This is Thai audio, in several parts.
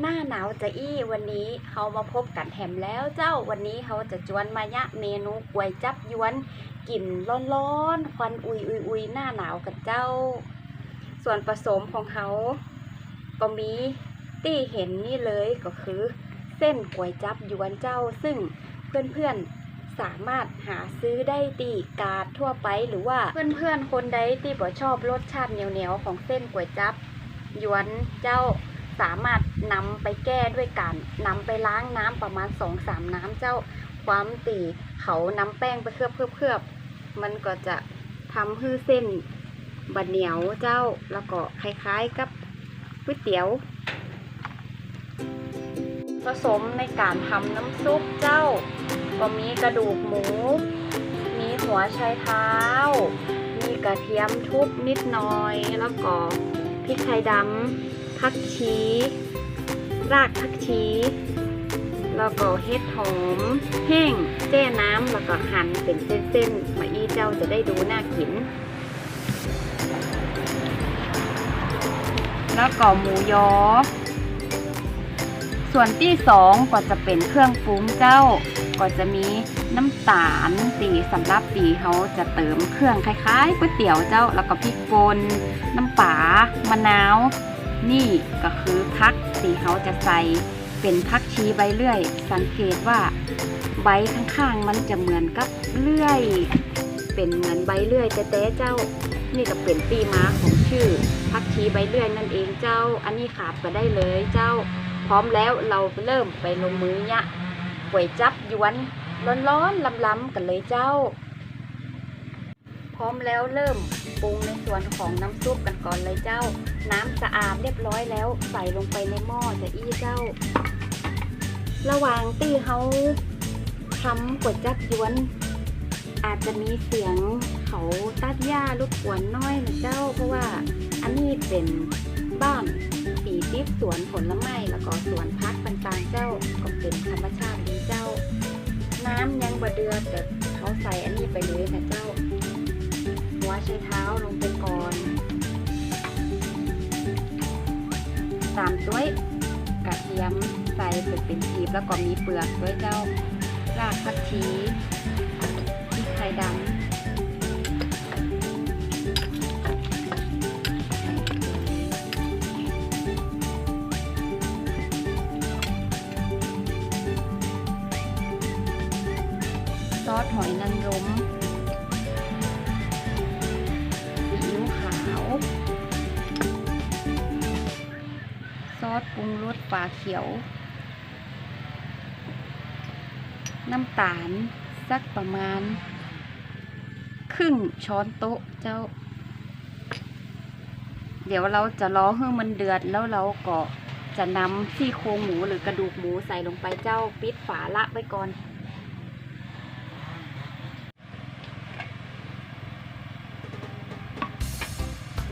หน้าหนาวจะอี้วันนี้เขามาพบกันแถมแล้วเจ้าวันนี้เขาจะจวนมายะเมนูก๋วยจับยวนกลิ่นร้อนๆควันอุยอุยอุยหน้าหนาวกันเจ้า ส่วนผสมของเขาก็มีที่เห็นนี่เลยก็คือ เส้นก๋วยจับยวนเจ้า ซึ่งเพื่อนๆสามารถหาซื้อได้ตีกาดทั่วไปหรือว่าเพื่อนๆคนใดที่บ่ชอบรสชาติเหนียวๆของเส้นก๋วยจับยวนเจ้า สามารถนำไปแก้ด้วยการนำไปล้างน้ำประมาณสองสามน้ำเจ้าความตีเขานำแป้งไปเคลือบเคลือบเคลือบมันก็จะทำให้เส้นบะเหนียวเจ้าแล้วก็คล้ายๆกับก๋วยเตี๋ยว ผสมในการทำน้ำซุปเจ้า ก็มีกระดูกหมู มีหัวไชเท้า มีกระเทียมทุบนิดหน่อย แล้วก็พริกไทยดำ ผักชี รากผักชี แล้วก็เห็ดหอม แห้ง แจ้น้ำแล้วก็หั่นเป็นเส้นๆ มาอีเจ้าจะได้ดูน่ากิน แล้วก็หมูยอ ส่วนที่สองก็จะเป็นเครื่องปรุงเจ้า ก็จะมีน้ำตาลตีสำหรับตีเขาจะเติมเครื่องคล้ายๆก๋วยเตี๋ยวเจ้า แล้วก็พริกป่นน้ำปลามะนาว นี่ก็คือพักสีเขาจะใส่เป็นพักชีใบเลื่อย สังเกตว่าใบข้างๆมันจะเหมือนกับเลื่อย เป็นเหมือนใบเลื่อยแต่แต่เจ้า นี่ก็เป็นปีมาของชื่อพักชีใบเลื่อยนั่นเองเจ้า อันนี้ขาดไปได้เลยเจ้า พร้อมแล้วเราเริ่มไปลงมือยะก๋วยจับยวนร้อนๆล้ำๆกันเลยเจ้า พร้อมแล้วเริ่มปรุงในส่วนของน้ำซุปกันก่อนเลยเจ้า น้ำสะอาดเรียบร้อยแล้วใส่ลงไปในหม้อจะอี้เจ้า ระหว่างที่เขาทำก๋วยจับยวน อาจจะมีเสียงเขาตัดหญ้ารบกวนน้อยนะเจ้า เพราะว่าอันนี้เป็นบ้านปีติดสวนผลไม้แล้วก็สวนพักต่างๆเจ้าก็เป็นธรรมชาติดีเจ้า น้ำยังบะเดือดแต่เขาใส่อันนี้ไปเลยนะเจ้าหัวใช้เท้าลงไปก่อน ตามด้วยกระเทียมใส่เป็นเป็นทีบแล้วก็มีเปลือกด้วยเจ้ารากผักชีพริกไทยดำซอสหอยนางรม อสปรุงรสปลาเขียว น้ำตาล สักประมาณ ครึ่งช้อนโต๊ะเจ้า เดี๋ยวเราจะรอให้มันเดือดแล้วเราก็จะนำซี่โครงหมูหรือกระดูกหมูใส่ลงไปเจ้าปิดฝาละไว้ก่อน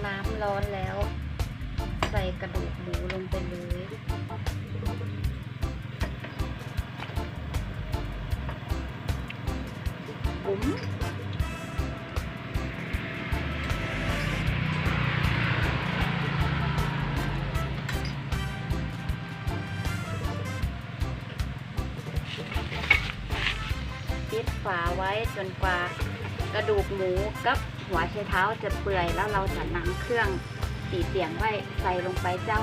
น้ำร้อนแล้ว กระดูกหมูลงไปเลยบุ๋มปิดฝาไว้จนกว่ากระดูกหมูกับหัวไชเท้าจะเปื่อยแล้วเราจะนำเครื่อง ตีเสียงไว้ใส่ลงไปเจ้า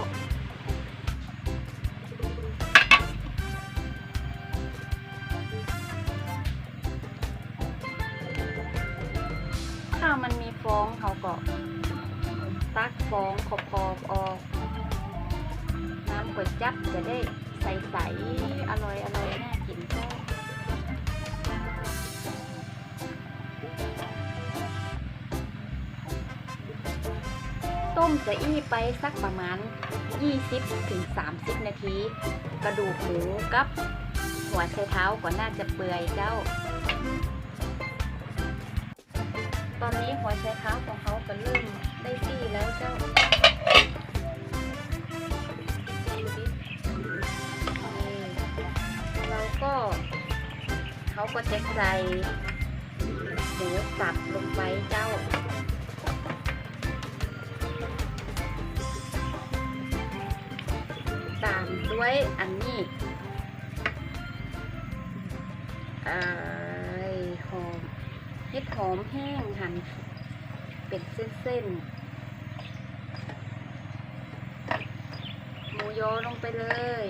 ถ้ามันมีฟองเขาก็ตักฟองขอบๆออกน้ำก๋วยจับจะได้ใสๆอร่อยอร่อยน่ากินเมจะอี้ไปสักประมาณ 20-30 นาที กระดูกหมูกับหัวไชเท้าก็น่าจะเปื่อยเจ้า ตอนนี้หัวไชเท้าของเขาก็เริ่มได้ที่แล้วเจ้าเราก็เขาก็จะใส่หมูสับลงไปเจ้า ด้วยอันนี้อ่ายหอมเห็ดหอมแห้งหั่นเป็นเส้นๆ หมูโยลงไปเลย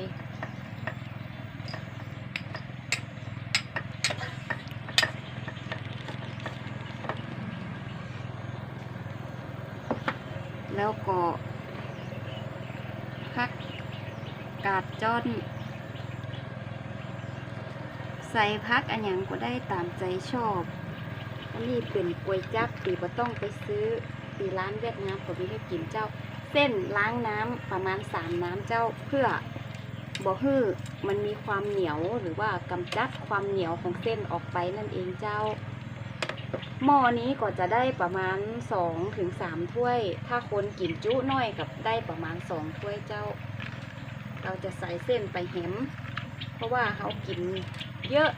แล้วก็พัก กาดจ้อน ใส่พักอันยังก็ได้ตามใจชอบ อันนี้เป็นกวยจับตีบ่ต้องไปซื้อตีร้านเวียดนามก็มีให้กินเจ้า เส้นล้างน้ำประมาณสามน้ำเจ้าเพื่อบ่ฮื้อมันมีความเหนียวหรือว่ากำจัดความเหนียวของเส้นออกไปนั่นเองเจ้า หม้อนี้ก็จะได้ประมาณ2ถึง3ถ้วย ถ้าคนกินจุน้อยกับได้ประมาณ2ถ้วยเจ้า เราจะใส่เส้นไปแหมเพราะว่าเขากินเยอะ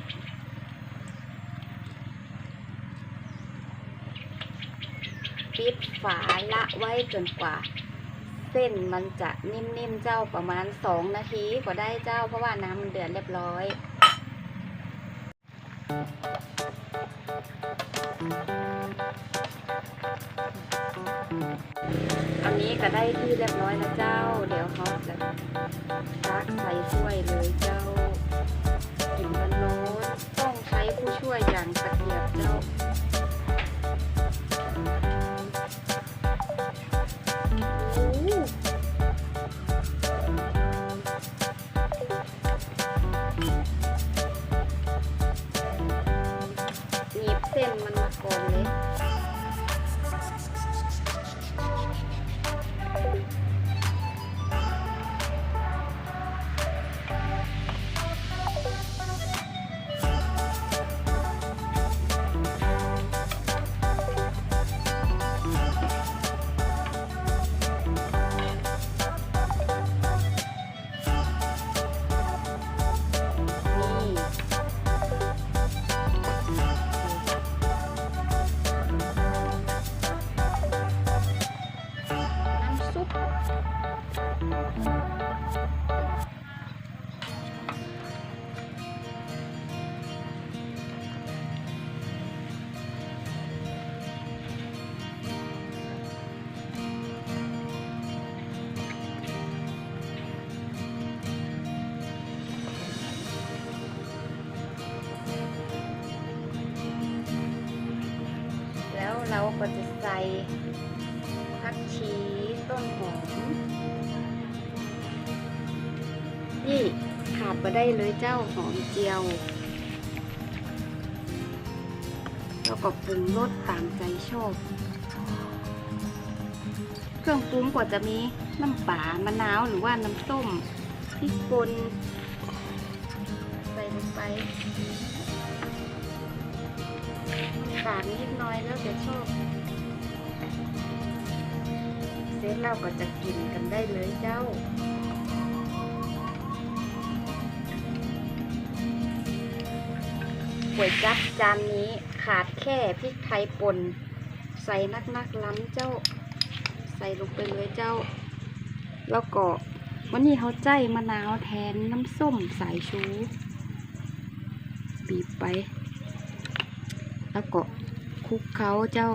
ปิดฝาละไว้จนกว่า เส้นมันจะนิ่มๆเจ้าประมาณ2นาทีก็ได้เจ้า เพราะว่าน้ำมันเดือดเรียบร้อย อันนี้ก็ได้ที่เรียบร้อยแล้วเจ้า เดี๋ยวเขาจะตักใส่ถ้วยเลยเจ้ากินกันโน้นต้องใช้ผู้ช่วยอย่างตะเกียบเจ้าหหนีบเส้นมันมาก่อนเลย เราก็จะใส่ผักชีต้นหอมนี่ขาดมาได้เลยเจ้าหอมเจียว แล้วก็ปรุงรสตามใจชอบ เครื่องปรุงก็จะมีน้ำป่ามะนาวหรือว่าน้ำส้มพริกป่นใส่ลงไป ขาดนิดน้อยแล้วจะชอบเสร็จเราก็จะกินกันได้เลยเจ้าก๋วยจั๊บจานนี้ขาดแค่พริกไทยป่นใส่นักนักๆล้ำเจ้า ใส่ลงไปเลยเจ้า แล้วก็วันนี้เขาใจมะนาวแทนน้ำส้มสายชู บีบไป แล้วก็คลุกเขาเจ้า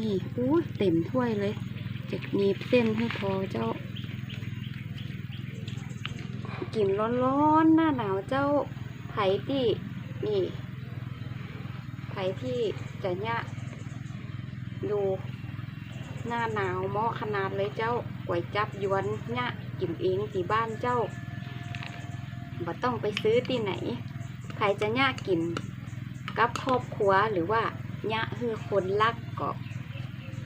นี่อู้เต็มถ้วยเลยจะหนีบเส้นให้พอเจ้า กินร้อนๆหน้าหนาวเจ้าไผ่ที่นี่ไผ่ที่จะเนี่ยดูหน้าหนาวเหมาะขนาดเลยเจ้าก๋วยจับยวนเนี่ยกินเองที่บ้านเจ้าบ่ต้องไปซื้อที่ไหน ใครจะเนี่ยกิน กับครอบครัวหรือว่าญะคือคนรักก็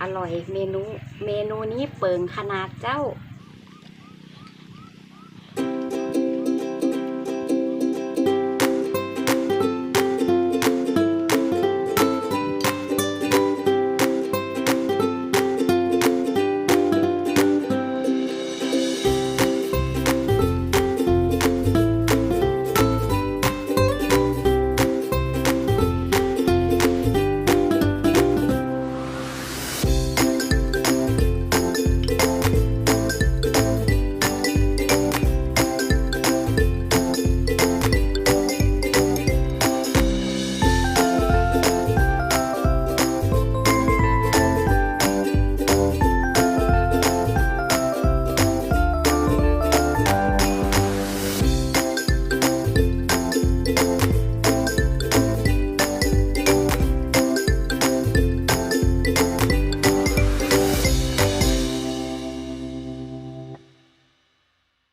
อร่อยเมนู เมนูนี้เปิงขนาดเจ้า